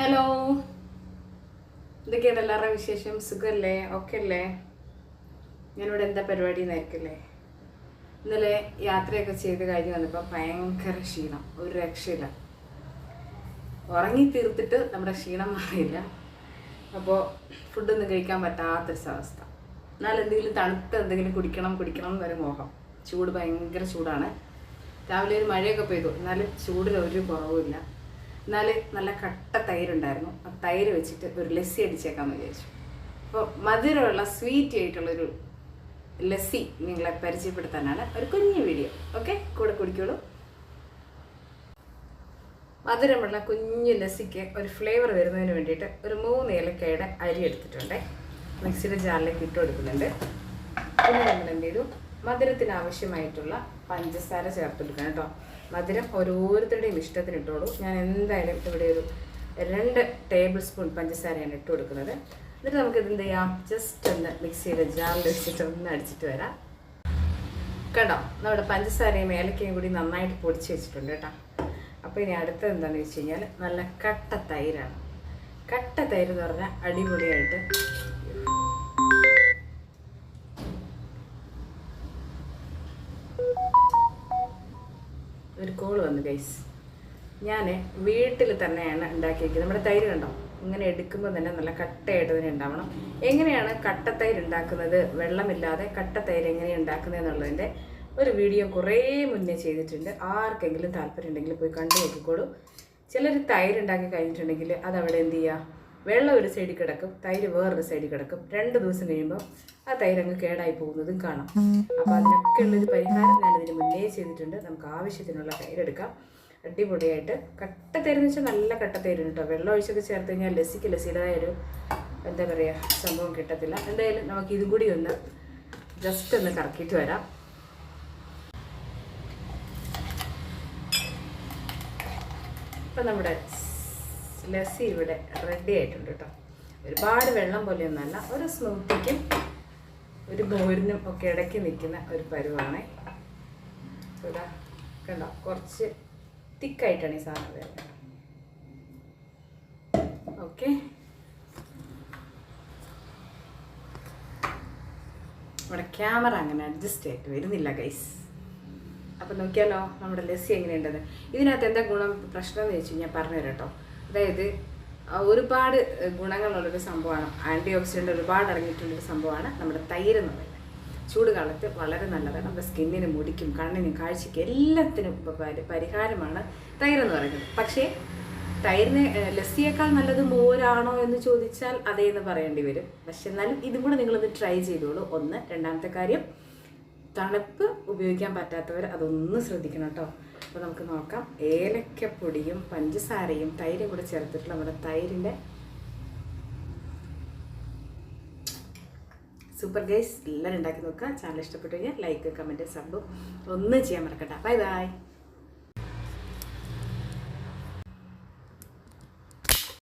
Hello. എന്തൊക്കെയാണ് എല്ലാവരുടെ വിശേഷം? സുഖമല്ലേ ഓക്കെ അല്ലേ ഞാനിവിടെ എന്താ പരിപാടി എന്നായിരിക്കല്ലേ? ഇന്നലെ യാത്രയൊക്കെ ചെയ്ത് കഴിഞ്ഞ് വന്നപ്പോൾ ഭയങ്കര ക്ഷീണം. ഒരു രക്ഷയില്ല. ഉറങ്ങി തീർത്തിട്ട് നമ്മുടെ ക്ഷീണം മാറിയില്ല. അപ്പോൾ ഫുഡൊന്നും കഴിക്കാൻ പറ്റാത്തൊരു അവസ്ഥ. എന്നാൽ എന്തെങ്കിലും തണുത്ത എന്തെങ്കിലും കുടിക്കണം കുടിക്കണം എന്നൊരു മോഹം. ചൂട് ഭയങ്കര ചൂടാണ്. രാവിലെ ഒരു മഴയൊക്കെ പെയ്തു. എന്നാലും ചൂടിൽ ഒരു കുറവുമില്ല. എന്നാൽ നല്ല കട്ട തൈരുണ്ടായിരുന്നു. ആ തൈര് വെച്ചിട്ട് ഒരു ലസ്സി അടിച്ചേക്കാമെന്ന് വിചാരിച്ചു. അപ്പോൾ മധുരമുള്ള സ്വീറ്റ് ആയിട്ടുള്ളൊരു ലസ്സി നിങ്ങളെ പരിചയപ്പെടുത്താനാണ് ഒരു കുഞ്ഞു വീഡിയോ ഓക്കെ കൂടെ കുടിക്കോളൂ. മധുരമുള്ള കുഞ്ഞു ലസ്സിക്ക് ഒരു ഫ്ലേവർ വരുന്നതിന് വേണ്ടിയിട്ട് ഒരു മൂന്ന് ഏലക്കയുടെ അരി എടുത്തിട്ടുണ്ട്. മിക്സിയുടെ ജാറിലേക്ക് ഇട്ട് കൊടുക്കുന്നുണ്ട്. പിന്നെ നമ്മൾ എന്ത് ചെയ്തു? മധുരത്തിന് ആവശ്യമായിട്ടുള്ള പഞ്ചസാര ചേർത്ത് കൊടുക്കണം കേട്ടോ. മധുരം ഓരോരുത്തരുടെയും ഇഷ്ടത്തിന് ഇട്ടോളൂ ഞാൻ എന്തായാലും ഇവിടെ ഒരു രണ്ട് ടേബിൾ സ്പൂൺ പഞ്ചസാരയാണ് ഇട്ട് കൊടുക്കുന്നത്. എന്നിട്ട് നമുക്ക് എന്ത് ചെയ്യാം? ജസ്റ്റ് ഒന്ന് മിക്സിയുടെ ജാറിൽ വെച്ചിട്ട് ഒന്ന് അടിച്ചിട്ട് വരാം. കേട്ടോ നമ്മുടെ പഞ്ചസാരയും ഏലക്കയും കൂടി നന്നായിട്ട് പൊടിച്ച് വെച്ചിട്ടുണ്ട് കേട്ടോ. അപ്പോൾ ഇനി അടുത്തത് എന്താണെന്ന് വെച്ച് കഴിഞ്ഞാൽ നല്ല കട്ട തൈരാണ്. കട്ട തൈര് എന്ന് പറഞ്ഞാൽ അടിപൊളിയായിട്ട് ഒരു കോൾ വന്നു ഗൈസ് ഞാൻ വീട്ടിൽ തന്നെയാണ് ഉണ്ടാക്കിയിരിക്കുന്നത്. നമ്മുടെ തൈര് കണ്ടോ? ഇങ്ങനെ എടുക്കുമ്പോൾ തന്നെ നല്ല കട്ടയായിട്ട് തന്നെ ഉണ്ടാവണം. എങ്ങനെയാണ് കട്ടത്തൈര് ഉണ്ടാക്കുന്നത്? വെള്ളമില്ലാതെ കട്ടത്തൈര് എങ്ങനെയാണ് ഉണ്ടാക്കുന്നത് എന്നുള്ളതിന്റെ ഒരു വീഡിയോ കുറേ മുന്നേ ചെയ്തിട്ടുണ്ട്. ആർക്കെങ്കിലും താല്പര്യം ഉണ്ടെങ്കിൽ പോയി കണ്ടു നോക്കിക്കോളൂ. ചിലർ തൈര് ഉണ്ടാക്കി കഴിഞ്ഞിട്ടുണ്ടെങ്കിൽ അതവിടെ എന്ത് ചെയ്യുക വെള്ളം ഒരു സൈഡിൽ കിടക്കും തൈര് വേറൊരു സൈഡിൽ കിടക്കും. രണ്ട് ദിവസം കഴിയുമ്പോൾ ആ തൈരങ്ങ് കേടായി പോകുന്നതും കാണാം. അപ്പോൾ അതിനൊക്കെ ഉള്ളൊരു പരിഹാരം ഞാൻ ഇതിന് മുന്നേ ചെയ്തിട്ടുണ്ട്. നമുക്ക് ആവശ്യത്തിനുള്ള തൈരെടുക്കാം അടിപൊളിയായിട്ട് കട്ട തൈരെന്ന് വെച്ചാൽ നല്ല കട്ട തൈര് കേട്ടോ വെള്ളം ഒഴിച്ചൊക്കെ ചേർത്ത് കഴിഞ്ഞാൽ ലസിക്ക് ലസിയുടേതായ ഒരു എന്താ പറയുക സംഭവം കിട്ടത്തില്ല. എന്തായാലും നമുക്ക് ഇതും കൂടി ഒന്ന് ജസ്റ്റ് ഒന്ന് കറക്കിയിട്ട് വരാം. ഇപ്പം നമ്മുടെ ലസ്സി ഇവിടെ റെഡി ആയിട്ടുണ്ട് കേട്ടോ ഒരുപാട് വെള്ളം പോലെയൊന്നുമല്ല ഒരു സ്മൂത്തിക്കും ഒരു മോരിനും ഒക്കെ ഇടയ്ക്ക് നിൽക്കുന്ന ഒരു പരുവാണ്. ഇതാ കണ്ടോ കുറച്ച് തിക്കായിട്ടാണ് ഈ സാധനം വരുന്നത്. ഓക്കെ നമ്മുടെ ക്യാമറ അങ്ങനെ അഡ്ജസ്റ്റ് ആയിട്ട് വരുന്നില്ല ഗൈസ് അപ്പം നോക്കിയാലോ നമ്മുടെ ലസ്സി എങ്ങനെയുണ്ടെന്ന്. ഇതിനകത്ത് എന്താ ഗുണം പ്രശ്നം എന്ന് ചോദിച്ചു കഴിഞ്ഞാൽ പറഞ്ഞുതരാം കേട്ടോ അതായത് ഒരുപാട് ഗുണങ്ങളുള്ളൊരു സംഭവമാണ്. ആന്റി ഓക്സിഡന്റ് ഒരുപാട് അടങ്ങിയിട്ടുള്ളൊരു സംഭവമാണ് നമ്മുടെ തൈര് എന്ന് പറയുന്നത്. ചൂട് കാലത്ത് വളരെ നല്ലതാണ്. നമ്മുടെ സ്കിന്നിന് മുടിക്കും കണ്ണിനും കാഴ്ചയ്ക്കും എല്ലാത്തിനും പരിഹാരമാണ് തൈര് എന്ന് പറയുന്നത്. പക്ഷേ തൈരിന് ലസ്സിയേക്കാൾ നല്ലത് മോരാണോ എന്ന് ചോദിച്ചാൽ അതേ എന്ന് പറയേണ്ടി വരും. പക്ഷെ എന്നാലും ഇതും കൂടെ നിങ്ങളൊന്ന് ട്രൈ ചെയ്തോളൂ. ഒന്ന് രണ്ടാമത്തെ കാര്യം തണുപ്പ് ഉപയോഗിക്കാൻ പറ്റാത്തവർ അതൊന്ന് ശ്രദ്ധിക്കണം കേട്ടോ. അപ്പോൾ നമുക്ക് നോക്കാം. ഏലക്കപ്പൊടിയും പഞ്ചസാരയും തൈരും കൂടെ ചേർത്തിട്ടുള്ള നമ്മുടെ തൈരിന്റെ സൂപ്പർ ഗൈസ് എല്ലാവരും ഉണ്ടാക്കി നോക്കുക. ചാനൽ ഇഷ്ടപ്പെട്ടു കഴിഞ്ഞാൽ ലൈക്ക് കമന്റ് സബ് ഒന്നും ചെയ്യാൻ മറക്കണ്ട. Bye bye